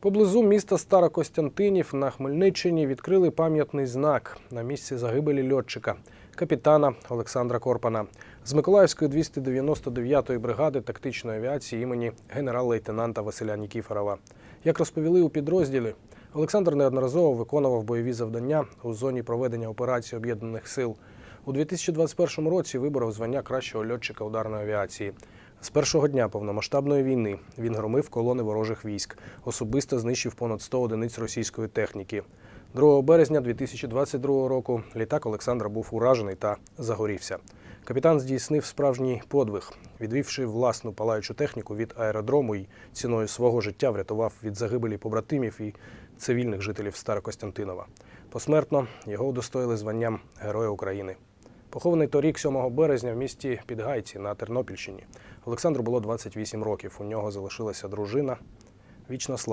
Поблизу міста Старокостянтинів на Хмельниччині відкрили пам'ятний знак на місці загибелі льотчика, капітана Олександра Корпана з Миколаївської 299-ї бригади тактичної авіації імені генерал-лейтенанта Василя Нікіфорова. Як розповіли у підрозділі, Олександр неодноразово виконував бойові завдання у зоні проведення операції об'єднаних сил. У 2021 році виборов звання кращого льотчика ударної авіації. З першого дня повномасштабної війни він громив колони ворожих військ, особисто знищив понад 100 одиниць російської техніки. 2 березня 2022 року літак Олександра був уражений та загорівся. Капітан здійснив справжній подвиг, відвівши власну палаючу техніку від аеродрому і ціною свого життя врятував від загибелі побратимів і цивільних жителів Старокостянтинова. Посмертно його удостоїли званням Героя України. Похований торік, 7 березня, в місті Підгайці на Тернопільщині. Олександру було 28 років. У нього залишилася дружина. Вічна слава.